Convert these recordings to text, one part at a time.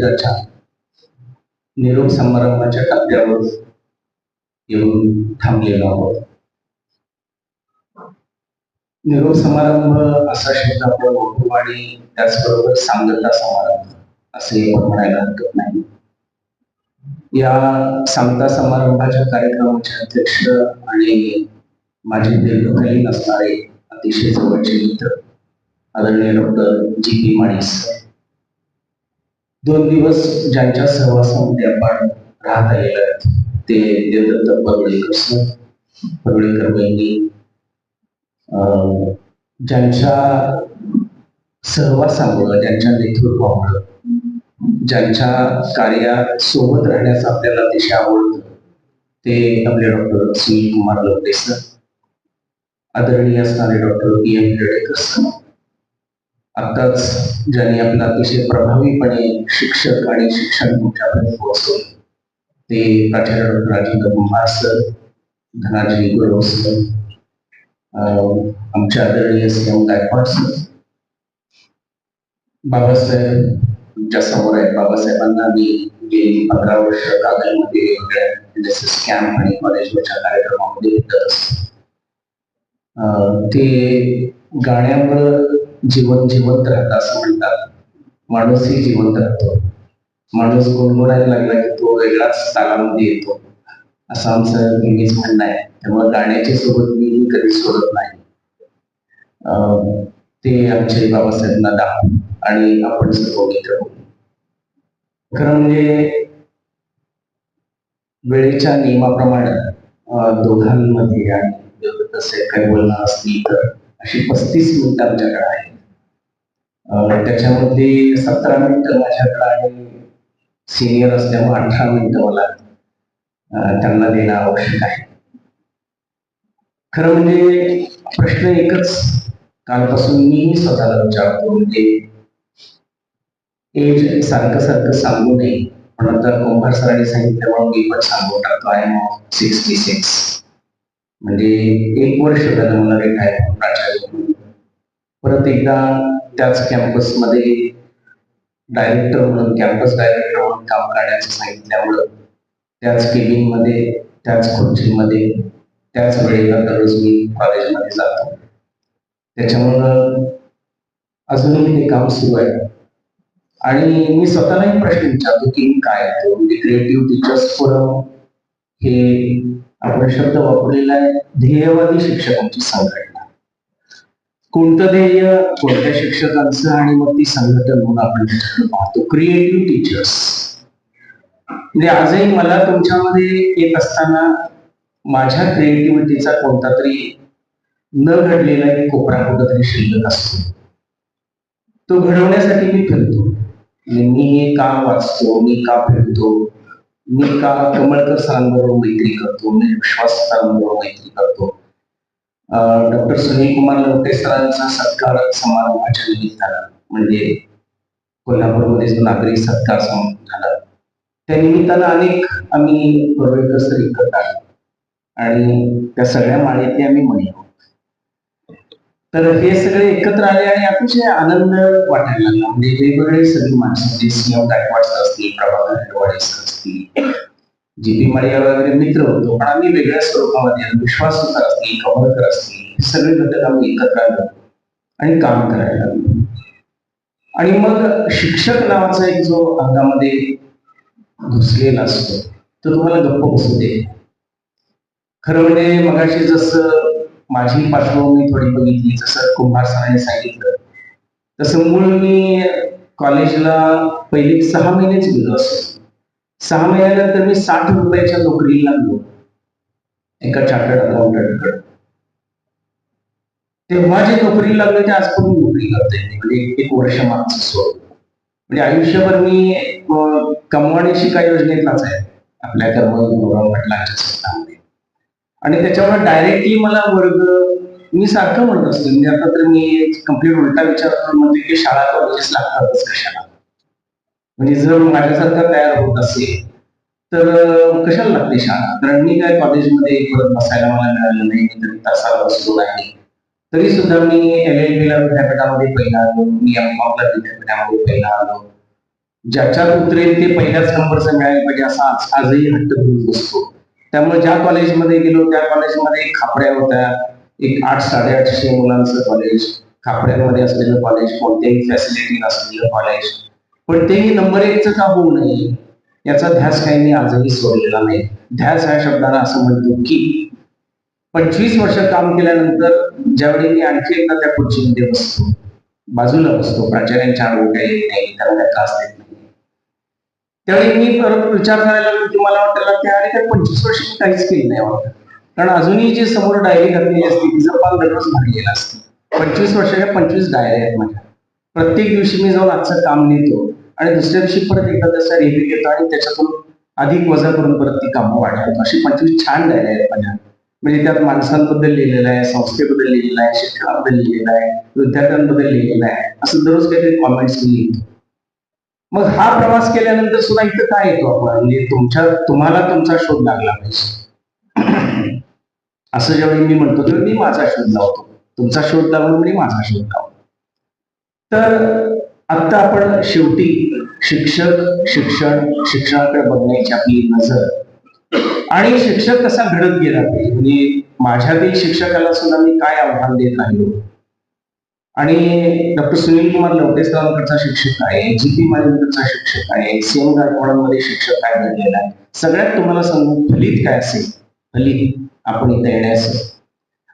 दोन शिबिराच्या निरोप समारंभाच्या टप्प्यावर येऊन थांबलेलो आहोत. निरोप समारंभ असा शब्द आपण ओळखू आणि त्याचबरोबर सांगता समारंभ असे म्हणायला हरकत नाही. या सांगता समारंभाच्या कार्यक्रमाचे अध्यक्ष आणि माझे दीर्घकालीन असणारे अतिशय जवळचे मित्र आदरणीय डॉक्टर जी पी माणीस दोन दिवस ज्यांच्या सहवासामध्ये आपण राहत आलेले आहेत ते देवदत्त परवडेकर सर परवडेकर बहिणी ज्यांच्या सहवासामुळं ज्यांच्या नेतृत्वामुळं ज्यांच्या कार्यात सोबत राहण्याचं आपल्याला अतिशय आवडतं ते आपले डॉक्टर सुनील कुमार लवटे सर आदरणीय असणारे doctor P M Redekar sir आत्ताच ज्यांनी आपला अतिशय प्रभावीपणे शिक्षक आणि शिक्षण तुमच्यापर्यंत पोहोचवलं ते प्राचार्य doctor Rajendra Kumar sir Dhanaji Gurav sir आमच्या आदरणीय सीएम गायकवाड सर बाबासाहेब तुमच्यासमोर आहेत बाबासाहेबांना मी गेली पंधरा वर्ष कागलमध्ये वेगवेगळ्या म्हणजे एन कॅम्प आणि कॉलेजच्या कार्यक्रमामध्ये भेटत असतो ते गाण्यामुळं जीवन जिवंत राहतं असं म्हणतात. माणूसही जिवंत राहतो. माणूस गुणगुणायला लागला की तो वेगळाच तालामध्ये येतो. असं आमचं नेहमीच म्हणणं आहे. त्यामुळे गाण्याच्या सोबत मी कधी सोडत नाही. अं, ते आमचे बाबासाहेबांना दाम आणि आपण सर्व मित्र. खरं म्हणजे वेळेच्या नियमाप्रमाणे दोघांमध्ये आणि तसे काही बोलणं असतील तर अशी पस्तीस मिनिटं आमच्याकडे आहेत. त्याच्यामध्ये सतरा मिनिटं माझ्याकडे आहे. सिनियर असल्यामुळे अठरा मिनिटं मला त्यांना देणं आवश्यक आहे. खरं म्हणजे प्रश्न एकच. कालपासून मी स्वतःला विचारतो म्हणजे एज सारखं सारखं सांगू नये. पण आता कुंभार सरांनी सांगितल्यामुळे मी पण सांगून टाकतो आय एम सिक्स्टी सिक्स म्हणजे एक वर्ष झालं मला रिटायर प्राचार्य म्हणून. परत एकदा त्याच कॅम्पसमध्ये डायरेक्टर म्हणून कॅम्पस डायरेक्टर म्हणून काम करण्याचं सांगितल्यामुळं त्याच केबिनमध्ये त्याच खुर्चीमध्ये त्याच वेळेला दररोज मी कॉलेजमध्ये जातो. त्याच्यामुळं अजूनही ते काम सुरू आहे. आणि मी स्वतःलाही प्रश्न विचारतो की काय आहे तो? म्हणजे क्रिएटिव्ह टीचर्स फोरम हे आपण शब्द वापरलेला आहे ध्येयवादी शिक्षकांची संघटना. कोणतं ध्येय कोणत्या शिक्षकांचं आणि मग ती संघटन म्हणून आपण पाहतो. क्रिएटिव्ह टीचर्स म्हणजे आजही मला तुमच्यामध्ये येत असताना माझ्या क्रिएटिव्हिटीचा कोणता तरी न घडलेला एक कोपरा कुठंतरी शिल्लक असतो. तो घडवण्यासाठी मी फिरतो. मी हे का वाचतो मी का फिरतो? मी का कमळकर सरांबरोबर मैत्री करतो मी विश्वास सरांबरोबर मैत्री करतो. डॉक्टर सुनील कुमार लोटे सरांचा सत्कार समारंभाच्या निमित्तानं म्हणजे कोल्हापूरमध्ये जो नागरिक सत्कार समारंभ झाला. त्या निमित्तानं अनेक आम्ही पडवेकर सर एकत्र आलो. आणि त्या सगळ्या माळेतले आम्ही मणी तर हे सगळे एकत्र आले आणि अतिशय आनंद वाटायला लागला. म्हणजे वेगवेगळे सगळी माणसं म्हणजे सीएम गायकवाड सर असतील प्रभाकर हिरवाडे असतील जी पी माळी वगैरे मित्र होतो पण आम्ही वेगळ्या स्वरूपामध्ये विश्वास सर असतील कमळकर असतील हे सगळे घटक आम्ही एकत्र आलो आणि काम करायला लागलो. आणि मग शिक्षक नावाचा एक जो अंगामध्ये घुसलेला असतो तो तुम्हाला गप्प बसू दे. खरं म्हणजे मगाशी जसं माझी पार्श्वभूमी थोडी बघितली जसं कुंभार सरांनी सांगितलं. तसं मूळ मी कॉलेजला पहिले सहा महिनेच गेलो असतो. सहा महिन्यानंतर मी साठ रुपयाच्या नोकरीला लागलो. एका चार्टर्ड अकाउंटंटकडे. तेव्हा जे नोकरी लागले ते आजपर्यंत नोकरी करते म्हणजे एक वर्ष मागचं सोड म्हणजे आयुष्यभर मी अं, काय योजनेतलाच आहे. आपल्या कर्म म्हटलं पाटलांच्या आणि त्याच्यामुळे डायरेक्टली मला वर्ग मी सारखं म्हणत असतो. म्हणजे आता तर मी कंप्लीट उलटा विचार करून म्हणते की शाळा कॉलेजेस लागतातच कशाला? म्हणजे जर माझ्यासारखा तयार होत असेल तर कशाला लागते शाळा? कारण मी काय कॉलेजमध्ये परत बसायला मला मिळालं नाही मी तरी तासाला बसलो नाही. तरी सुद्धा मी एल एल ला विद्यापीठामध्ये पहिला आलो मी एम विद्यापीठामध्ये पहिला आलो. ज्याच्यात उतरेल ते पहिल्याच नंबरचं मिळायला पाहिजे असा आज आजही हट्ट घेऊन बसतो. त्यामुळे ज्या कॉलेजमध्ये गेलो त्या कॉलेजमध्ये खापऱ्या होत्या. एक आठ साडेआठशे मुलांचं कॉलेज खापऱ्यांमध्ये असलेलं कॉलेज कोणत्याही फॅसिलिटी नसलेलं कॉलेज. पण तेही नंबर एकच का होऊ नये याचा ध्यास काही मी आजही सोडलेला नाही. ध्यास ह्या शब्दाला असं म्हणतो की पंचवीस वर्ष काम केल्यानंतर ज्यावेळी मी आणखी एकदा त्या खुर्चीमध्ये बसतो बाजूला बसतो प्राचार्यांच्या आडवट्या काही नाही त्यांना त्रास देत त्यावेळी मी परत विचार करायला लागलो की मला वाटतं त्या आणि त्या पंचवीस वर्ष मी काहीच केलं नाही वाटत. कारण अजूनही जे समोर डायरी घातलेली असते तिचा पाल दररोज भरलेला असतं. पंचवीस वर्षाच्या पंचवीस डायरी आहेत माझ्या. प्रत्येक दिवशी मी जाऊन आजचं काम नेतो आणि दुसऱ्या दिवशी परत एकदा त्याचा रिव्ह्यू घेतो आणि त्याच्यातून अधिक वजा करून परत ती कामं वाढवतो. अशी पंचवीस छान डायरी आहेत माझ्या. म्हणजे त्यात माणसांबद्दल लिहिलेलं आहे संस्थेबद्दल लिहिलेलं आहे शिक्षणाबद्दल लिहिलेलं आहे विद्यार्थ्यांबद्दल लिहिलेलं आहे. असं दररोज काहीतरी कॉमेंट्स मी लिहितो. मग हा प्रवास केल्यानंतर सुद्धा इथं काय येतो आपण म्हणजे तुमच्या तुम्हाला तुमचा शोध लागला पाहिजे. असं ज्यावेळी मी म्हणतो तेव्हा मी माझा शोध लावतो. तुमचा शोध लावून मी माझा शोध लावतो. तर आता आपण शेवटी शिक्षक शिक्षण शिक्षणाकडे बघण्याची आपली नजर. आणि शिक्षक कसा घडत गेला? पाहिजे म्हणजे माझ्यातील शिक्षकाला सुद्धा मी काय आव्हान देत राहिलो? आणि डॉक्टर सुनील कुमार लवटे सरांकडचा शिक्षक आहे जी पी मालिकडचा शिक्षक आहे सीएम गायकवाडांमध्ये शिक्षक काय घडलेला आहे? सगळ्यात तुम्हाला सांगू फलित काय असेल? फलित आपण इथे येण्यास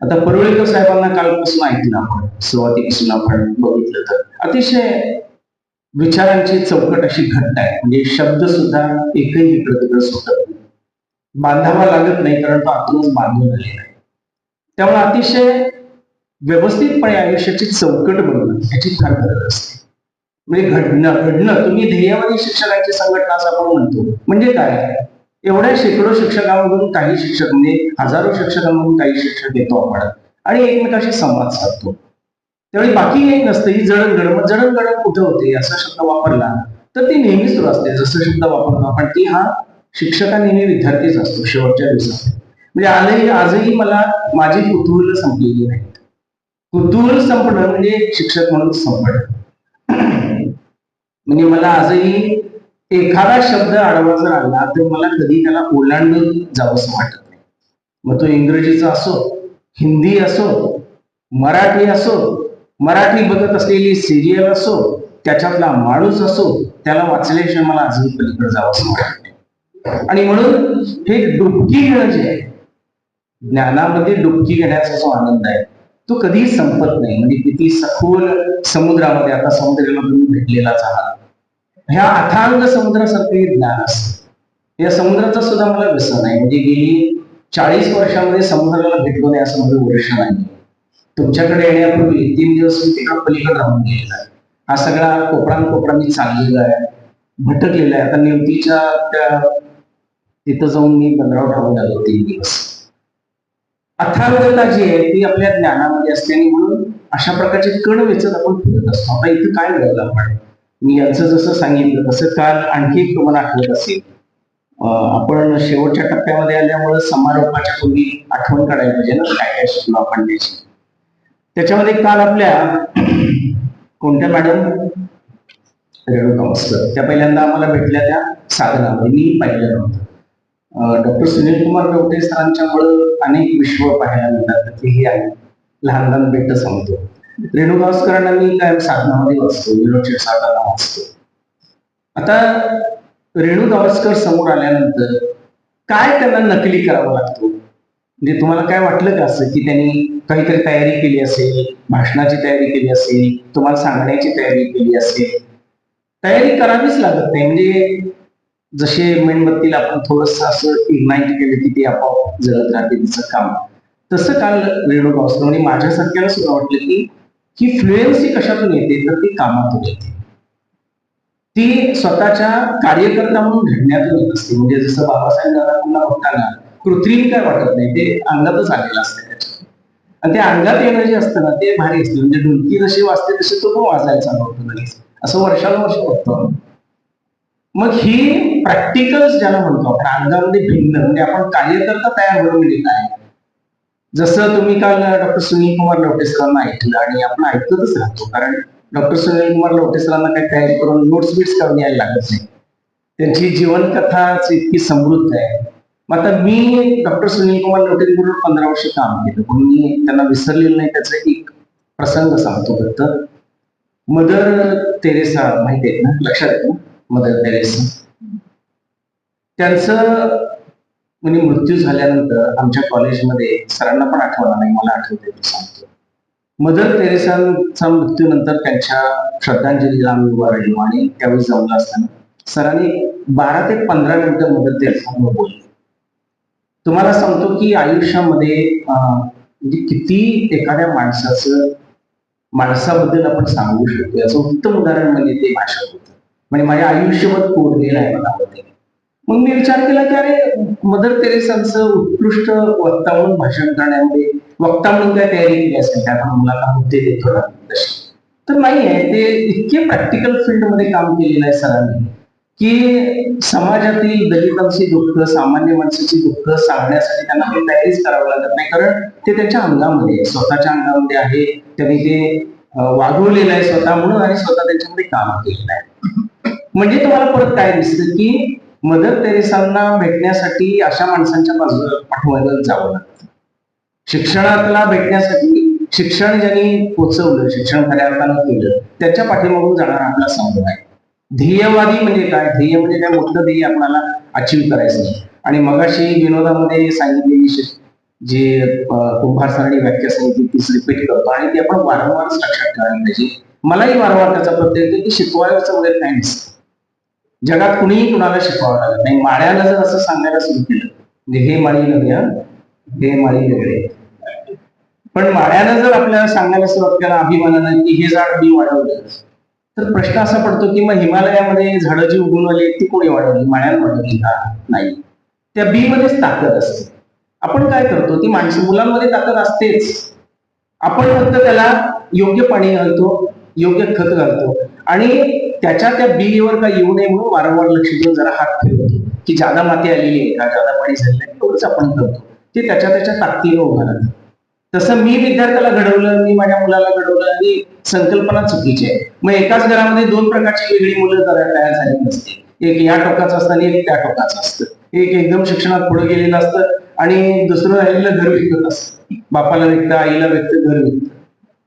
आता परुळेकर साहेबांना कालपासून ऐकलं आपण सुरुवातीपासून आपण बघितलं तर. अतिशय विचारांची चौकट अशी घट्ट आहे. म्हणजे शब्द सुद्धा एकही इकडं तिकडं सुटत नाही बांधावा लागत नाही कारण तो आतूनच बांधून आलेला आहे. त्यामुळे अतिशय व्यवस्थितपणे आयुष्याची चौकट बनवणं याची फार गरज असते. म्हणजे घडणं घडणं. तुम्ही ध्येयवादी शिक्षकांची संघटना असं आपण म्हणतो. म्हणजे काय? एवढ्या शेकडो शिक्षकांमधून काही शिक्षक म्हणजे हजारो शिक्षकांमधून काही शिक्षक येतो आपण. आणि एकमेकाशी संवाद साधतो. त्यावेळी बाकी काही नसतं. ही जडणघडण मग जडणघडण कुठे होते? असा शब्द वापरला तर ती नेहमी सुरू असते. जसं शब्द वापरतो आपण ती हा शिक्षका नेहमी विद्यार्थीच असतो. शेवटच्या दिवसात. म्हणजे आजही आजही मला माझी कुतूहल संपलेली नाही कुतूहल संपणं म्हणजे शिक्षक म्हणून संपणं. म्हणजे मला आजही एखादा शब्द आडवा जर आला तर मला कधी त्याला ओलांडून जावंसं वाटत नाही. मग तो इंग्रजीचा असो हिंदी असो मराठी असो मराठी बघत असलेली सिरियल असो त्याच्यातला माणूस असो त्याला वाचल्याशिवाय मला आजही पलीकडे जावंसं वाटत नाही. आणि म्हणून हे डुबकी घेणं जे आहे ज्ञानामध्ये डुबकी घेण्याचा जो आनंद आहे तो कधीही संपत नाही. म्हणजे किती सखोल समुद्रामध्ये आता समुद्राला तुम्ही भेटलेलाच आहात ह्या अथांग समुद्रासारखं ज्ञान असत. या समुद्राचा सुद्धा मला व्यसन आहे. म्हणजे गेली चाळीस वर्षामध्ये समुद्राला भेटलो नाही असं माझं वर्ष नाही. तुमच्याकडे येण्यापूर्वी तीन दिवस मी तिकडं पलीकडे राहून गेलेला आहे. हा सगळा कोपरान कोपरा मी चाललेला आहे. भटकलेला आहे. आता नेमतीच्या त्या तिथं जाऊन मी बंदरावर राहून आलो तीन दिवस. अथांगता जी आहे ती आपल्या ज्ञानामध्ये असते आणि म्हणून अशा प्रकारचे कण वेचत आपण फिरत असतो. आता इथं काय मिळालं आपण? मी यांचं जसं सांगितलं तसं काल आणखी एक तुम्हाला आठवत असेल. आपण शेवटच्या टप्प्यामध्ये आल्यामुळे समारोपाच्या पूर्वी आठवण काढायला पाहिजे ना काय काय शिकलो आपण त्याची. त्याच्यामध्ये काल आपल्या कोणत्या मॅडम? रेणुका कामस्कर त्या पहिल्यांदा आम्हाला भेटल्या त्या साधनामध्ये. मी पाहिलं नव्हतं डॉक्टर सुनील कुमार गवटे सरांच्यामुळं अनेक विश्व पाहायला मिळतात तेही आहे. लहान लहान भेट सांगतो. रेणू गावस्करांना मी काय साधनामध्ये वाचतो विनोदच्या साधना वाचतो. आता रेणू गावस्कर समोर आल्यानंतर काय त्यांना नकली करावं लागतो? म्हणजे तुम्हाला काय वाटलं का असं की त्यांनी काहीतरी तयारी केली असेल भाषणाची तयारी केली असेल तुम्हाला सांगण्याची तयारी केली असेल? तयारी करावीच लागत नाही. म्हणजे जसे मेणबत्तीला आपण थोडस असं इग्नाईट केलं की ते आपोआप जळत राहते तिचं काम. तसं काल रेणू आणि माझ्यासारख्याला सुद्धा वाटलं की ही फ्लुएन्सी कशातून येते? तर ती कामातून येते. ती स्वतःच्या कार्यकर्ता म्हणून घडण्यातून येत असते. म्हणजे जसं बाबासाहेब दादा बघताना कृत्रिम काय वाटत नाही ते अंगातच आलेलं असतं त्याच्या आणि ते अंगात येणं जे असतं ना ते भारी असते. म्हणजे ढुलकी जशी वाजते तसे तो पण वाजायला चालू होतो लगेच. असं वर्षानुवर्ष बघतो मग ही प्रॅक्टिकल्स ज्याला म्हणतो आपण अंगामध्ये भिन्न म्हणजे आपण कार्यकर्ता तयार होणं म्हणजे काय जसं तुम्ही काल डॉक्टर सुनील कुमार नोटीस ऐकलं आणि आपण ऐकतच राहतो कारण डॉक्टर सुनील कुमार लोटेसरांना काही तयारी करून नोट्स बिट्स करून यायला लागत नाही. त्यांची जीवनकथाच इतकी समृद्ध आहे. मग आता मी डॉक्टर सुनील कुमार लोटे बरोबर पंधरा वर्ष काम केलं पण मी त्यांना विसरलेलं नाही त्याचा एक प्रसंग सांगतो फक्त. मदर तेरेसा माहिती आहे ना? लक्षात येत ना? मदर टेरेस त्यांचं म्हणजे मृत्यू झाल्यानंतर आमच्या कॉलेजमध्ये सरांना पण आठवणार नाही मला आठवते सांगतो. मदर टेरेसांचा मृत्यूनंतर त्यांच्या श्रद्धांजलीला आम्ही उभा राहिलो आणि त्यावेळी जमलं असताना सरांनी बारा ते पंधरा मिनिटं मदर टेरेसांवर बोलले. तुम्हाला सांगतो की आयुष्यामध्ये म्हणजे किती एखाद्या माणसाचं माणसाबद्दल आपण सांगू शकतो याचं उत्तम उदाहरण म्हणजे ते भाषण होतं. म्हणजे माझ्या आयुष्यभर कोरलेलं आहे मला मग मी विचार केला की अरे मदर तेरेसांचं उत्कृष्ट वक्ता म्हणून भाषण करण्यामध्ये वक्ता म्हणून काय तयारी केली असेल? त्या आपण मुलांना मुद्दे देतो ना. तर नाही आहे ते इतके प्रॅक्टिकल फील्डमध्ये काम केलेलं आहे सरांनी की समाजातील दलितांची दुःख सामान्य माणसाची दुःख सांगण्यासाठी त्यांना काही तयारीच करावं लागत नाही कारण ते त्यांच्या अंगामध्ये स्वतःच्या अंगामध्ये आहे त्यांनी ते वागवलेलं आहे स्वतः म्हणून आणि स्वतः त्यांच्यामध्ये काम केलेलं आहे. म्हणजे तुम्हाला परत काय दिसतं की मदर तेरेसांना भेटण्यासाठी अशा माणसांच्या बाजूला पाठवायला जावं लागतं. शिक्षणाला भेटण्यासाठी शिक्षण ज्यांनी पोचवलं शिक्षण खऱ्या अर्थानं केलं त्याच्या पाठीमागून जाणारा आपला समुदाय. आहे ध्येयवादी म्हणजे काय? ध्येय म्हणजे काय? मोठं ध्येय आपल्याला अचीव करायचं आणि मगाशी विनोदामध्ये सांगितलेली जे कुंभार सरांनी व्याख्या सांगितली तीच रिपीट करतो आणि ती आपण वारंवार लक्षात ठेवायला पाहिजे. मलाही वारंवार त्याचा प्रत्यय येतो की शिकवायचं वगैरे काही नसतं. जगात कुणीही कुणाला शिकवावं लागत नाही. माळ्याला जर असं सांगायला सुरू केलं म्हणजे हे माळी नव्हे हे? माळी वेगळे. पण माळ्यानं जर आपल्याला सांगायला सुरुवात केला अभिमानानं की हे झाड मी वाढवलं तर प्रश्न असा पडतो की मग हिमालयामध्ये झाडं जी उगून आली ती कोणी वाढवली? माळ्यानं वाढवली का? नाही. त्या बी मध्येच ताकद असते. आपण काय करतो ती माणसं मुलांमध्ये ताकद असतेच. आपण फक्त त्याला योग्य पाणी घालतो योग्य खत घालतो. आणि त्याच्या त्या बीवर का येऊ नये म्हणून वारंवार लक्ष देऊन जरा हात फिरवतो. की जादा माती आलेली आहे का जादा पाणी झालेलं आहे तेवढंच आपण करतो. ते त्याच्या त्याच्या ताकदीने उभा राहतं. तसं मी विद्यार्थ्याला घडवलं मी माझ्या मुलाला घडवलं आणि संकल्पना चुकीची आहे. मग एकाच घरामध्ये दोन प्रकारची वेगळी मुलं तयार तयार झाली नसते. एक या टोकाचं असतं आणि एक त्या टोकाचं असतं. एक एकदम शिक्षणात पुढे गेलेलं असतं आणि दुसरं राहिलेलं घर विकत असतं. बापाला विकतं आईला विकतं घर विकतं.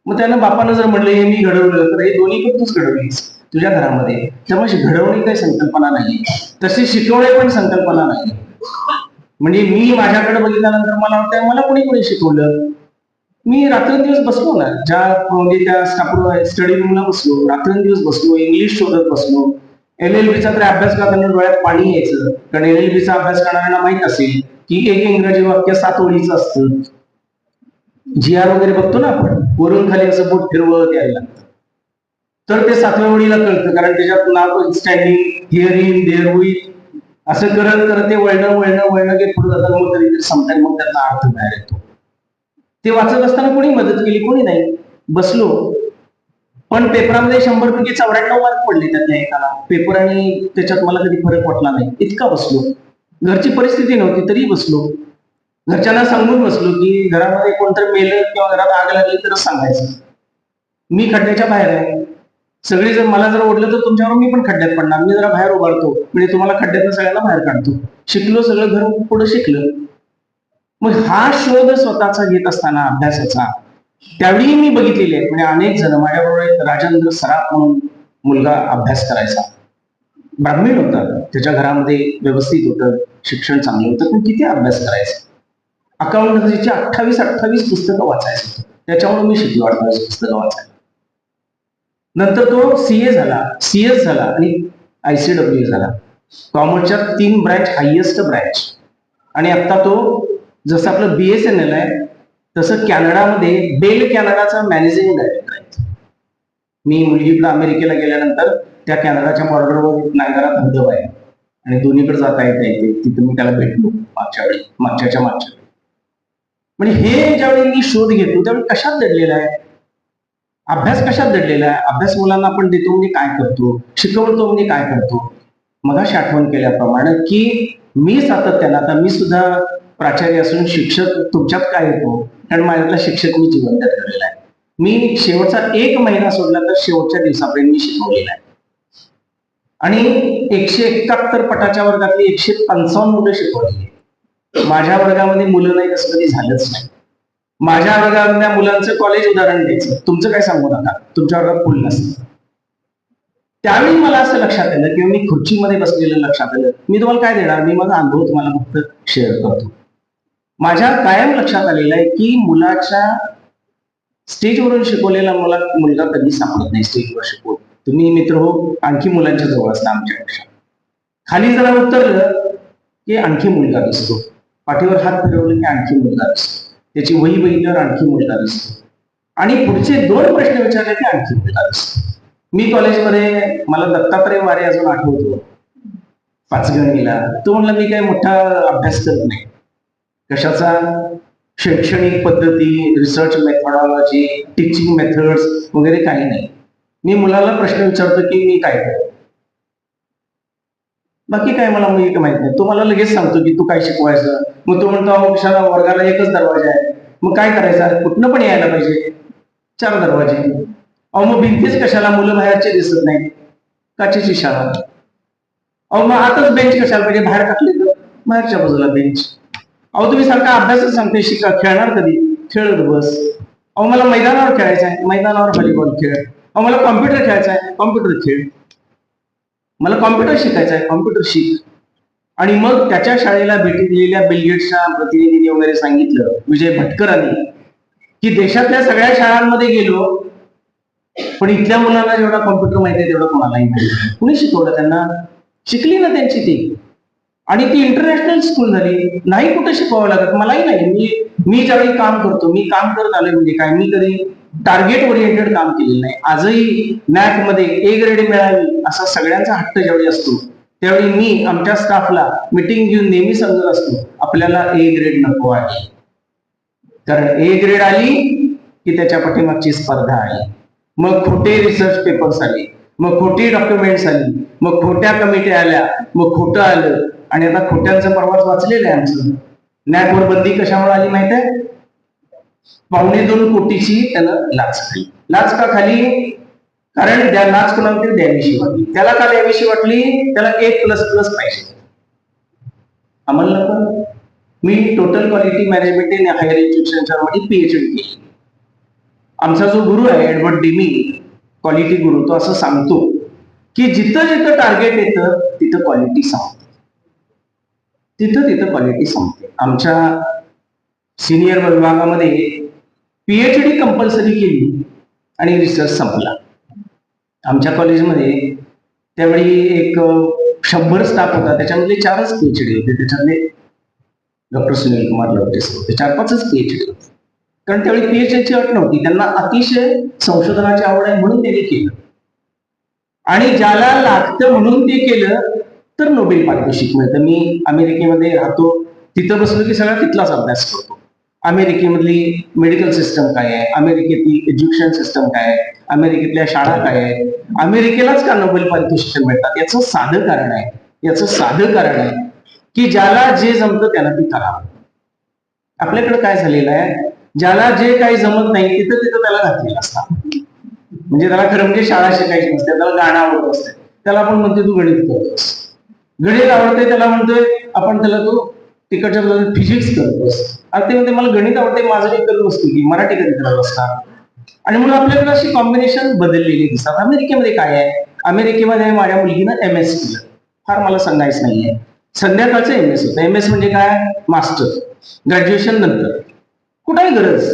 मग त्यानं बापानं जर म्हणलं हे मी घडवलं तर हे दोन्ही पण तूच घडवलीस. तुझ्या घरामध्ये. त्यामुळे घडवणे काही संकल्पना नाही तशी शिकवणे पण संकल्पना नाही म्हणजे मी माझ्याकडे बघितल्यानंतर मला वाटतं मला कोणी कोणी शिकवलं? मी रात्रंदिवस बसलो ना. ज्या म्हणजे त्या स्टडी रूमला बसलो. रात्रंदिवस बसलो इंग्लिश शोधत बसलो. एल एल बीचा तर अभ्यास करताना डोळ्यात पाणी यायचं. कारण एल एल बीचा अभ्यास करणाऱ्यांना माहीत असेल की एक इंग्रजी वाक्य सात ओळीचं असतं. जी आर वगैरे बघतो ना आपण वरून खाली असं बोट फिरवत यायला लागतं तर ते सातव्या ओळीला कळतं कारण त्याच्यात नाव स्टँडिंग हिअरिंग देअर होईल असं करत करत ते वळणं वळणं वळणं घेत पुढे जाताना मग तरी समटायला मग त्यांना अर्थ बाहेर येतो. ते वाचत असताना कोणी मदत केली कोणी नाही. बसलो. पण पेपरामध्ये शंभर पैकी चौऱ्याण्णव मार्क पडले त्यातल्या एकाला. पेपर आणि त्याच्यात मला कधी फरक वाटला नाही. इतका बसलो. घरची परिस्थिती नव्हती तरी बसलो. घरच्यांना सांगून बसलो की घरामध्ये कोणतरी मेलं किंवा घरात आग लागली तर सांगायचं. मी खड्ड्याच्या बाहेर आहे. सगळे जर मला जर ओढलं तर तुमच्यावर मी पण खड्ड्यात पडणार. मी जरा बाहेर उभारतो. म्हणजे तुम्हाला खड्ड्यातनं सगळ्यांना बाहेर काढतो. शिकलो सगळं घर पुढे शिकलं. मग हा शोध स्वतःचा घेत असताना अभ्यासाचा त्यावेळी मी बघितलेले म्हणजे अनेक जण माझ्याबरोबर एक राजेंद्र सराफ म्हणून मुलगा अभ्यास करायचा. ब्राह्मीण होता त्याच्या घरामध्ये व्यवस्थित होतं. शिक्षण चांगलं होतं. पण किती अभ्यास करायचा? अकाउंटची अठ्ठावीस अठ्ठावीस पुस्तकं वाचायचं त्याच्यामुळे मी शिकलो अठ्ठावीस पुस्तकं वाचायला नंतर तो सीए झाला सीएस झाला आणि आयसीडब्ल्यू झाला. कॉमर्सच्या तीन ब्रँच हायएस्ट ब्रँच आणि आता तो जसं आपलं बीएसएनएल आहे तसं कॅनडामध्ये बेल कॅनडाचा मॅनेजिंग डायरेक्टर आहे मी मुलगीला अमेरिकेला गेल्यानंतर त्या कॅनडाच्या बॉर्डरवर एक धबधब धबधबा आहे. आणि दोन्हीकडे जाता येता येते. तिथे मी त्याला भेटलो मागच्या वेळी मागच्याच्या मागच्या वेळी. म्हणजे हे ज्यावेळी मी शोध घेतो त्यावेळी कशात दडलेला आहे? अभ्यास कशात दडलेला आहे? अभ्यास मुलांना आपण देतो म्हणजे काय करतो? शिकवतो म्हणजे काय करतो? मगाशी आठवण केल्याप्रमाणे की मी सातत्यानं आता मी सुद्धा प्राचार्य असून शिक्षक तुमच्यात काय येतो? कारण माझ्यातला शिक्षक मी जिवंत ठरलेला आहे. मी शेवटचा एक महिना सोडला तर शेवटच्या दिवसापर्यंत मी शिकवलेला आहे. आणि एकशे एकाहत्तर पटाच्या वर्गातली एकशे पंचावन्न मुलं शिकवलेली माझ्या वर्गामध्ये मुलं नाही तसं कधी झालंच नाही. माझ्या वर्गातल्या मुलांचं कॉलेज उदाहरण द्यायचं. तुमचं काय सांगू नका? तुमच्या वर्गात फुल नसतं त्यावेळी मला असं लक्षात आलं किंवा मी खुर्चीमध्ये बसलेलं लक्षात आलं. मी तुम्हाला काय देणार? मी माझा अनुभव तुम्हाला फक्त शेअर करतो. माझ्या कायम लक्षात आलेलं आहे की मुलाच्या स्टेजवरून शिकवलेला मला मुलगा कधी सापडत नाही स्टेजवर शिकवत तुम्ही मित्र हो आणखी मुलांच्या जवळ असता आमच्यापेक्षा. खाली जरा उतरलं की आणखी मुलगा दिसतो. पाठीवर हात फिरवलं की आणखी मुलगा दिसतो. त्याची वही बघितल्यावर आणखी मुलगा दिसतो. आणि पुढचे दोन प्रश्न विचारले ते आणखी मुलगा दिसतो. मी कॉलेजमध्ये मला दत्तात्रय वारे अजून आठवतो. पाचगणीला तो म्हणला मी काही मोठा अभ्यास करत नाही. कशाचा? शैक्षणिक पद्धती रिसर्च मेथॉडॉलॉजी टीचिंग मेथड्स वगैरे काही नाही. मी मुलाला प्रश्न विचारतो की मी काय करू? बाकी काय मला मुली माहीत नाही. तो मला लगेच सांगतो की तू काय शिकवायचं? मग तो म्हणतो अहो वर्गाला एकच दरवाजा आहे. मग काय करायचं? कुठनं पण यायला पाहिजे. चार दरवाजे. अहो मग भिंतीच कशाला? मुलं बाहेरचे दिसत नाही काचेची शाळा. अहो मग आताच बेंच कशाला पाहिजे? बाहेर टाकले तर? बाहेरच्या बाजूला बेंच अहो तुम्ही सारखा अभ्यासच सांगते शिका खेळणार कधी? खेळत बस. अहो मला मैदानावर खेळायचं आहे. मैदानावर व्हॉलीबॉल खेळ. अहो मला कॉम्प्युटर खेळायचा आहे. कॉम्प्युटर खेळ. मला कॉम्प्युटर शिकायचं आहे कॉम्प्युटर शिक. आणि मग त्याच्या शाळेला भेटी दिलेल्या बिलगेट्सच्या प्रतिनिधीने वगैरे सांगितलं विजय भटकरांनी की देशातल्या सगळ्या शाळांमध्ये गेलो पण इथल्या मुलांना जेवढा कॉम्प्युटर माहिती आहे तेवढा कोणालाही माहिती कुणी शिकवलं त्यांना? शिकली ना त्यांची ती. आणि ती इंटरनॅशनल स्कूल झाली. नाही कुठे शिकवावं लागत मलाही नाही. मी मी ज्यावेळी काम करतो मी काम करत आलोय म्हणजे काय? मी कधी टार्गेट ओरिएंटेड काम केलेलं नाही. आजही मॅथमध्ये मध्ये ए ग्रेड मिळावी असा सगळ्यांचा हट्ट ज्यावेळी असतो त्यावेळी मी आमच्या स्टाफला मिटिंग घेऊन नेहमी समजत असतो आपल्याला ए ग्रेड नको आहे. कारण ए ग्रेड आली की त्याच्या पाठीमागची स्पर्धा आली मग खोटे रिसर्च पेपर्स आले मग खोटी डॉक्युमेंट्स आली मग खोट्या कमिटी आल्या मग खोटं आलं. आणि आता खोट्यांचं परवाच वाचलेलं आहे आमचं. नॅटवर बंदी कशामुळे आली माहीत आहे? पावणे दोन कोटीची त्याला लाच खाली. लाच का खाली? कारण त्या लाच कोणाला तरी द्यावीशी वाटली. त्याला का द्यावीशी वाटली? त्याला एक प्लस प्लस पाहिजे. आम्हाला पण मी total quality management in higher एज्युकेशनच्या मध्ये पीएचडी केली. आमचा जो गुरु आहे एडवर्ड डिमी क्वालिटी गुरु तो असं सांगतो की जिथं जिथं टार्गेट येतं तिथं क्वालिटी संपते. तिथं तिथं क्वालिटी संपते. आमच्या सिनियर विभागामध्ये पीएचडी कंपल्सरी केली आणि रिसर्च संपला. आमच्या कॉलेजमध्ये त्यावेळी एक शंभर स्टाफ होता. त्याच्यामधले चारच पीएच डी होते. त्याच्यातले डॉक्टर सुनील कुमार लवटेस होते. चार पाचच पीएचडी होते. कारण त्यावेळी पीएचडीची अट नव्हती. त्यांना अतिशय संशोधनाची आवड आहे म्हणून त्यांनी केलं. आणि ज्याला लागतं म्हणून ते केलं तर नोबेल पारितोषिक मिळतं. मी अमेरिकेमध्ये राहतो. तिथं बसलो की सगळा तिथलाच अभ्यास करतो. अमेरिकेमधली मेडिकल सिस्टम काय आहे? अमेरिकेतली एज्युकेशन सिस्टम काय आहे? अमेरिकेतल्या शाळा काय आहेत? अमेरिकेलाच का नोबेल पारितोषिक मिळतात? याचं साधं कारण आहे. याचं साधं कारण आहे की ज्याला जे जमतं त्याला ते करावं आपल्याकडे काय झालेलं आहे? ज्याला जे काही जमत नाही तिथं तिथं त्याला घातलेलं असतात म्हणजे त्याला खरं म्हणजे शाळा शिकायची नसते त्याला गाणं आवडत असते. त्याला आपण म्हणते तू गणित करतोस. गणित आवडते त्याला म्हणतोय आपण त्याला तो तिकडच्या फिजिक्स करतोस. आणि ते म्हणते मला गणित आवडते माझं काही करत की मराठी गणित करत असतात आणि म्हणून आपल्याकडे अशी कॉम्बिनेशन बदललेली दिसतात. अमेरिकेमध्ये काय आहे? अमेरिकेमध्ये माझ्या मुलगीनं एम एस केलं. फार मला सांगायचं नाहीये. संध्याकाळचं एम एस होतं. एम एस म्हणजे काय? मास्टर. ग्रॅज्युएशन नंतर. कुठेही गरज.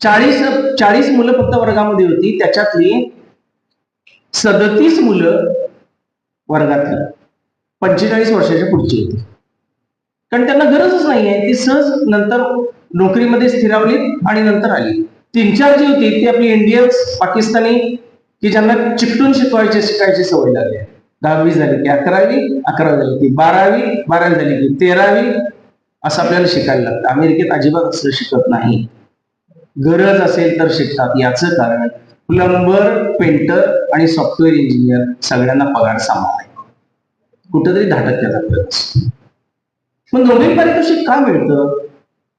चाळीस चाळीस मुलं फक्त वर्गामध्ये होती. त्याच्यातली सदतीस मुलं वर्गातली. पंचेचाळीस वर्षाच्या पुढची होती. कारण त्यांना गरजच नाहीये. ती सहज नंतर नोकरीमध्ये स्थिरावली आणि नंतर आली. तीन चार जी होती ती आपली इंडियन्स पाकिस्तानी की ज्यांना चिकटून शिकवायचे शिकायची सवय लागली. दहावी झाली की अकरावी अकरावी झाली की बारावी बारावी झाली की तेरावी असं आपल्याला शिकायला लागतं. अमेरिकेत अजिबात असं शिकत नाही. गरज असेल तर शिकतात. याचं कारण प्लंबर पेंटर आणि सॉफ्टवेअर इंजिनियर सगळ्यांना पगार समान आहे कुठंतरी धाटक टक्क्याचा असतो मग नोबेल पारितोषिक का मिळतं?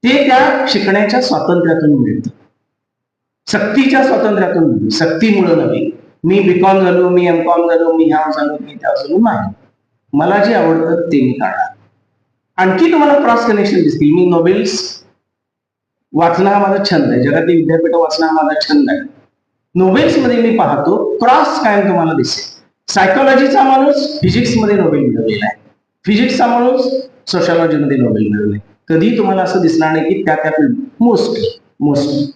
ते त्या शिकण्याच्या स्वातंत्र्यातून मिळतं. सक्तीच्या स्वातंत्र्यातून नव्हे सक्तीमुळं नव्हे. मी बीकॉम झालो मी एम कॉम झालो मी ह्या झालो मी त्या झालो नाही. मला जे आवडतं ते मी काढणार. आणखी तुम्हाला क्रॉस कनेक्शन दिसतील. मी नोबेल्स वाचणं हा माझा छंद आहे. जगातील विद्यापीठ वाचणं हा माझा छंद आहे. नोबेल्समध्ये मी पाहतो क्रॉस कायम तुम्हाला दिसेल. सायकोलॉजीचा माणूस फिजिक्समध्ये नोबेल मिळवलेला आहे. फिजिक्सचा माणूस सोशॉलॉजीमध्ये नोबेल मिळवले कधी तुम्हाला असं दिसणार नाही की त्या त्या मोस्टली मोस्टली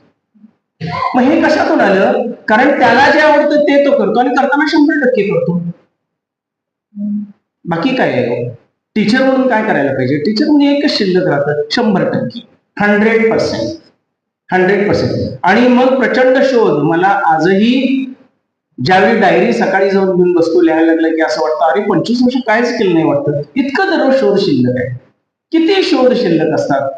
मग हे कशातून आलं? कारण त्याला जे आवडतं ते तो करतो आणि करताना शंभर टक्के करतो. बाकी काय आहे? टीचर म्हणून काय करायला पाहिजे? टीचर म्हणून एकच शिल्लक राहतं शंभर टक्के. हंड्रेड पर्सेंट हंड्रेड पर्सेंट आणि मग प्रचंड शोध. मला आजही ज्यावेळी डायरी सकाळी जाऊन घेऊन बसतो लिहायला लागलं की असं वाटतं अरे पंचवीस वर्ष कायच केलं नाही वाटतं. इतकं दररोज शोध शिल्लक आहे. किती शोध शिल्लक असतात?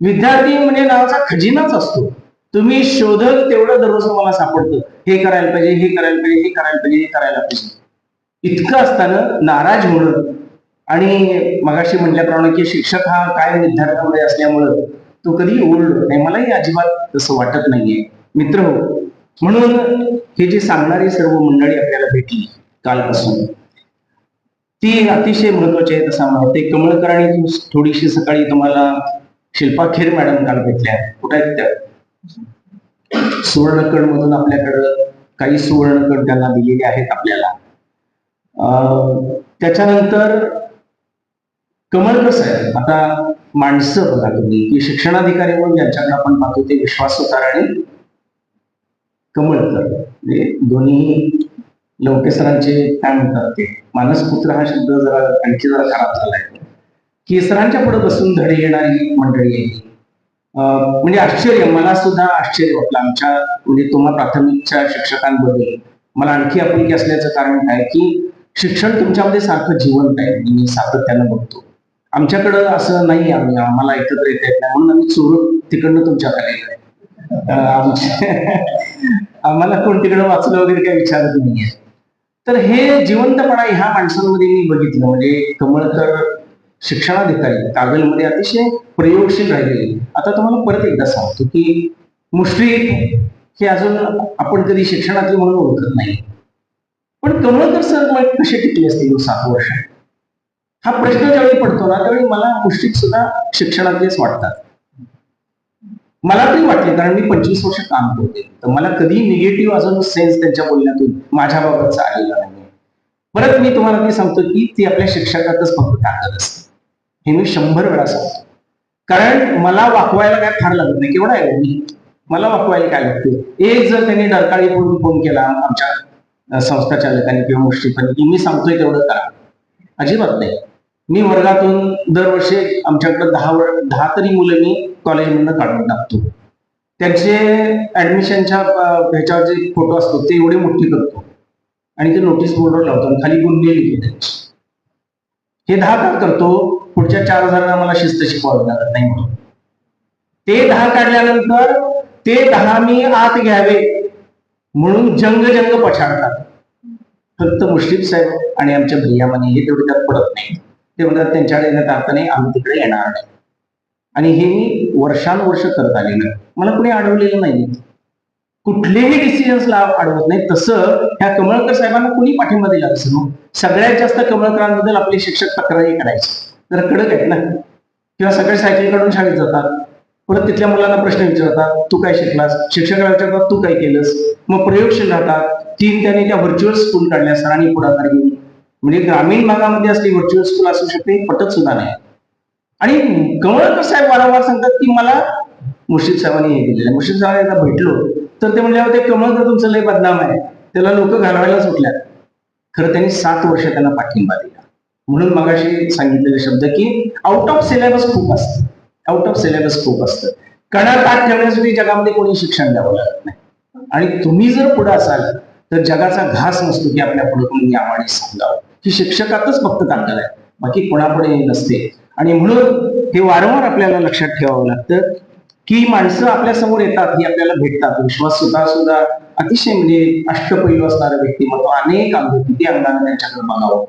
विद्यार्थी म्हणजे नावाचा खजिनाच असतो. तुम्ही शोधक तेवढं दररोज मला सापडतं. हे करायला पाहिजे हे करायला पाहिजे हे करायला पाहिजे हे करायला पाहिजे. इतकं असताना नाराज होणं आणि मगाशी म्हटल्याप्रमाणे की शिक्षक हा काय विद्यार्थ्यामध्ये असल्यामुळं तो कधी ओरडत नाही मलाही अजिबात तसं वाटत नाहीये. मित्र हो म्हणून हे जी सांगणारी सर्व मंडळी आपल्याला भेटली कालपासून ती अतिशय महत्वाची आहे तसं मला ते कमळकरांनी थोडीशी सकाळी तुम्हाला शिल्पा खेर मॅडम काल भेटल्या. कुठे आहेत त्या? सुवर्णकड मधून आपल्याकडं काही सुवर्णकड त्यांना दिलेले आहेत आपल्याला. अं, त्याच्यानंतर कसं साहेब आता माणसं बघा तुम्ही की शिक्षणाधिकारी म्हणून ज्यांच्याकडे आपण पाहतो ते विश्वास सुतार आणि कमळकर म्हणजे दोन्ही लवके सरांचे काय म्हणतात ते? मानसपुत्र हा शब्द जरा आणखी जरा खराब झालाय. की सरांच्या पुढे बसून धडे येणारी मंडळी अं, म्हणजे आश्चर्य मला सुद्धा आश्चर्य वाटलं आमच्या म्हणजे तुम्हा प्राथमिकच्या शिक्षकांबद्दल. मला आणखी आपुलकी असल्याचं कारण काय की शिक्षण तुमच्यामध्ये सारखं जिवंत आहे मी सातत्यानं बघतो. आमच्याकडं असं नाही आम्ही आम्हाला एकत्र येता येत नाही म्हणून आम्ही चोरून तिकडनं तुमच्याकडे आम्हाला कोण तिकडे वाचलं वगैरे काही विचारत नाहीये तर हे जिवंतपणा ह्या माणसांमध्ये मी बघितलं. म्हणजे कमळकर शिक्षणाधिकारी कागलमध्ये अतिशय प्रयोगशील राहिलेले. आता तुम्हाला परत एकदा सांगतो की मुष्टी हे अजून आपण कधी शिक्षणातले म्हणून ओळखत नाही. पण कमळकर सर मग कसे टिकले असतील सात वर्ष? हा प्रश्न ज्यावेळी पडतो ना त्यावेळी मला मुश्रीफ सुद्धा शिक्षणातलेच वाटतात. मला तरी वाटले कारण मी पंचवीस वर्ष काम करते तर मला कधी निगेटिव्ह अजून सेन्स त्यांच्या बोलण्यातून माझ्या बाबतचा आलेला नाही परत मी तुम्हाला ते सांगतो की ती आपल्या शिक्षकातच फक्त टाकत असते. हे मी शंभर वेळा सांगतो. कारण मला वाकवायला काय फार लागत नाही. केवढा आहे मी? मला वाकवायला काय लागते? एक जर त्यांनी डरकाळी पडून फोन केला आमच्या संस्था चालकांनी किंवा मुश्रीफांनी की मी सांगतोय तेवढं करा. अजिबात नाही. मी वर्गातून दरवर्षी आमच्याकडे दहा वर दहा तरी मुलं मी कॉलेजमधनं काढून टाकतो. त्यांचे ऍडमिशनच्या ह्याच्यावर जे फोटो असतो ते एवढे मोठे करतो. आणि ते नोटीस बोर्डवर लावतो आणि खाली गुन्हे लिहितो त्यांचे. हे दहा कार्ड करतो पुढच्या चार हजारांना मला शिस्त शिकवावी लागत नाही म्हणून. ते दहा काढल्यानंतर ते दहा मी आत घ्यावे म्हणून जंग जंग पछाडतात. फक्त मुश्रीफ साहेब आणि आमच्या भैयामाने हे तेवढे त्यात पडत नाही. ते म्हणतात त्यांच्याकडे येण्यात अर्थ नाही आम्ही तिकडे येणार नाही. आणि हे मी वर्षानुवर्ष करत आलेलं मला कुणी अडवलेलं नाही कुठलेही डिसिजन्सला अडवत नाही. तसं ह्या कमळकर साहेबांना कुणी पाठिंबा दिला असेल मग हो. सगळ्यात जास्त कमळकरांबद्दल आपले शिक्षक तक्रारी करायचे. तर कडक आहेत ना. किंवा सगळे सायकल काढून शाळेत जातात. परत तिथल्या मुलांना प्रश्न विचारतात तू काय शिकलास? शिक्षकाला विचारतात तू काय केलंस? मग प्रयोगशील राहतात. तीन त्याने त्या व्हर्च्युअल स्कूल काढल्या सरांनी पुढाकार घेऊन. म्हणजे ग्रामीण भागामध्ये असली व्हर्च्युअल स्कूल असू शकते पटत सुद्धा नाही. आणि कमळकर साहेब वारंवार सांगतात की मला मुर्शिद साहेबांनी हे दिलेलं मुर्शिद साहेबांना भेटलो तर ते म्हणल्यावर ते कमळकर तुमचं लय बदनाम आहे. त्याला लोक घालवायला सुटल्यात खरं त्यांनी सात वर्ष त्यांना पाठिंबा दिला. म्हणून मगाशी सांगितलेले शब्द की आउट ऑफ सिलेबस खूप असतं. आउट ऑफ सिलेबस खूप असतं. कणा ताट ठेवण्यासाठी जगामध्ये कोणी शिक्षण द्यावं लागत नाही. आणि तुम्ही जर पुढे असाल तर जगाचा घास नसतो की आपल्या पुढे कोणी यावाने सांगावं. ही शिक्षकातच फक्त ताकद आहे. बाकी कोणापुढे नसते. आणि म्हणून हे वारंवार आपल्याला लक्षात ठेवावं लागतं की माणसं आपल्यासमोर येतात ही आपल्याला भेटतात. विश्वास सुद्धा सुद्धा अतिशय म्हणजे अष्टपैलू असणारं व्यक्तिमत्व अनेक अंग किती अंगाने त्यांच्याकडे बघावं.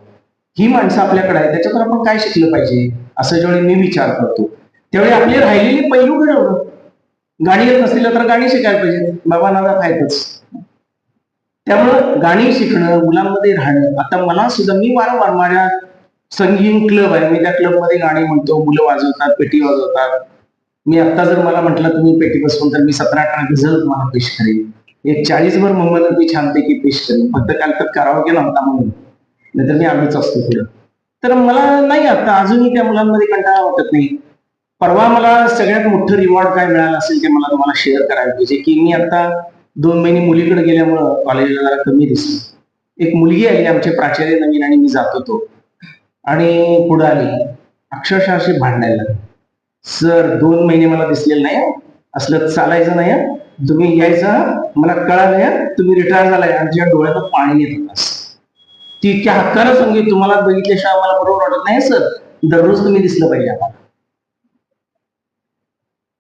ही माणसं आपल्याकडे आहे त्याच्यातून आपण काय शिकलं पाहिजे? असं ज्यावेळी मी विचार करतो त्यावेळी आपले राहिलेले पैलू घडवणं. गाणी येत नसतील तर गाणी शिकायला पाहिजे. बाबा नादा फायदाच त्यामुळं गाणी शिकणं मुलांमध्ये राहणं आता मला सुद्धा मी वारंवार माझ्या संगीत क्लब आहे. मी त्या क्लबमध्ये गाणी म्हणतो मुलं वाजवतात पेटी वाजवतात. मी आता जर मला म्हटलं तुम्ही पेटी बसवून तर मी सतरा अठरा गझल तुम्हाला पेश करेन. एक चाळीस भर मोहम्मद मी छानपैकी पेश करेन. फक्त काल तर करावं की होता म्हणून. नाहीतर मी आम्हीच असतो पुढं. तर मला नाही आता अजूनही त्या मुलांमध्ये कंटाळा वाटत नाही. परवा मला सगळ्यात मोठं रिवॉर्ड काय मिळालं असेल ते मला तुम्हाला शेअर करायला पाहिजे की मी आता दोन महिने मुलीकडे गेल्यामुळं कॉलेजला जरा कमी दिसलो. एक मुलगी आली आमचे प्राचार्य नवीन आणि मी जात होतो. आणि पुढे आली. अक्षरशः अशी भांडायला सर दोन महिने मला दिसलेलं नाही असलं चालायचं नाही तुम्ही यायचं मला कळालं तुम्ही रिटायर झालाय. आणि तुझ्या डोळ्यात पाणी येत होतं. ती इतक्या हक्कानं सांगितली तुम्हाला बघितल्याशिवाय आम्हाला बरोबर वाटत नाही सर. दररोज तुम्ही दिसलं पाहिजे आम्हाला.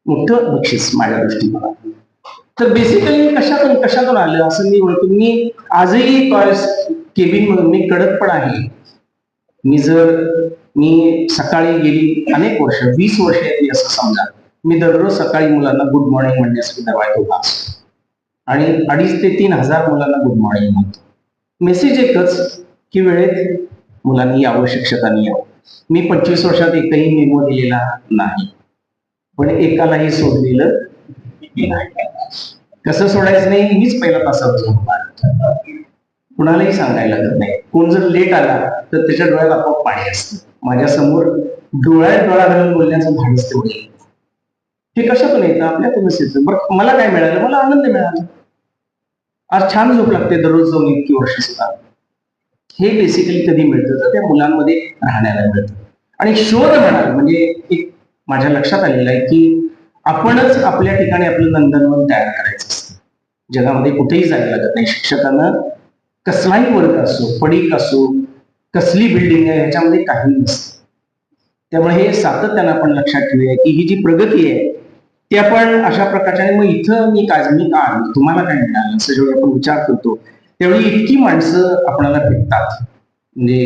मोठं बक्षीस माझ्या दृष्टीनं तर बेसिकली कशातून कशातून आलं? असं मी म्हणतो मी आजही कॉलेज केबिन म्हणून मी कडक पण आहे. मी जर मी सकाळी गेली अनेक वर्ष वीस वर्ष येते असं समजा मी दररोज सकाळी मुलांना गुड मॉर्निंग म्हणण्यासाठी दरवाजा उभा असतो. आणि अडीच ते तीन हजार मुलांना गुड मॉर्निंग म्हणतो. मेसेज एकच की वेळेत मुलांनी यावं शिक्षकांनी यावं. मी पंचवीस वर्षात एकही मेमो दिलेला नाही. पण एकालाही सोडलेलं नाही. कसं सोडायचं नाही मीच पहिला तासात कुणालाही सांगायला लागत नाही. कोण जर लेट आला तर त्याच्या डोळ्यात आपोआप पाणी असतं. माझ्यासमोर डोळ्यात डोळा घालून बोलण्याचं भाडच तेवढे येतं. हे कशातून येतं? आपल्यातूनच येतं. बरं मला काय मिळालं? मला आनंद मिळाला. आज छान झोप लागते दररोज जाऊन इतकी वर्ष सुद्धा. हे बेसिकली कधी मिळतं? तर त्या मुलांमध्ये राहण्याला मिळतं. आणि शोध म्हणाल म्हणजे एक माझ्या लक्षात आलेलं आहे की आपणच आपल्या ठिकाणी आपलं नंदनवन तयार करायचं असतं. जगामध्ये कुठेही जायला लागत नाही. शिक्षकांना कसलाही वर्ग असो पडीक असो कसली बिल्डिंग आहे ह्याच्यामध्ये काही नसतं. त्यामुळे हे सातत्यानं आपण लक्षात ठेवूया की ही जी प्रगती आहे ती आपण अशा प्रकारच्या मग इथं मी काय मी का आलो? तुम्हाला काय मिळालं? असं जेव्हा आपण विचार करतो त्यावेळी इतकी माणसं आपणाला भेटतात. म्हणजे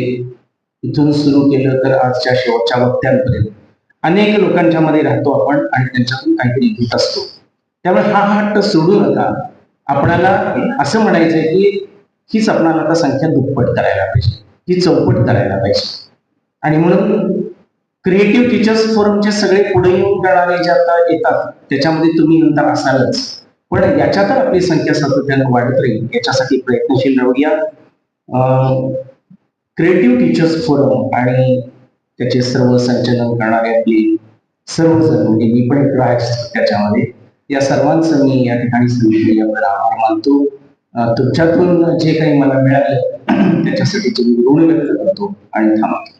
इथून सुरू केलं तर आजच्या शेवटच्या वक्त्यांपर्यंत. अनेक लोकांच्या मध्ये राहतो आपण आणि त्यांच्यातून काहीतरी घेत असतो. त्यामुळे हा हट्ट सोडू नका. आपणाला असं म्हणायचंय की हीच आपणाला आता संख्या दुप्पट करायला पाहिजे. ही चौपट करायला पाहिजे. आणि म्हणून क्रिएटिव्ह टीचर्स फोरमचे सगळे पुढे येऊन करणारे जे आता येतात त्याच्यामध्ये तुम्ही नंतर असालच. पण याच्या तर आपली संख्या सातत्यानं वाढत राहील. याच्यासाठी प्रयत्नशील राहूया. क्रिएटिव्ह टीचर्स फोरम आणि त्याचे सर्व संचलन करणारे आपले सर्वजण म्हणजे मी पण इकडं त्याच्यामध्ये. या सर्वांचं मी या ठिकाणी सांगितले आभार मानतो. तुमच्यातून जे काही मला मिळालं त्याच्यासाठी तुम्ही ऋण व्यक्त करतो आणि थांबतो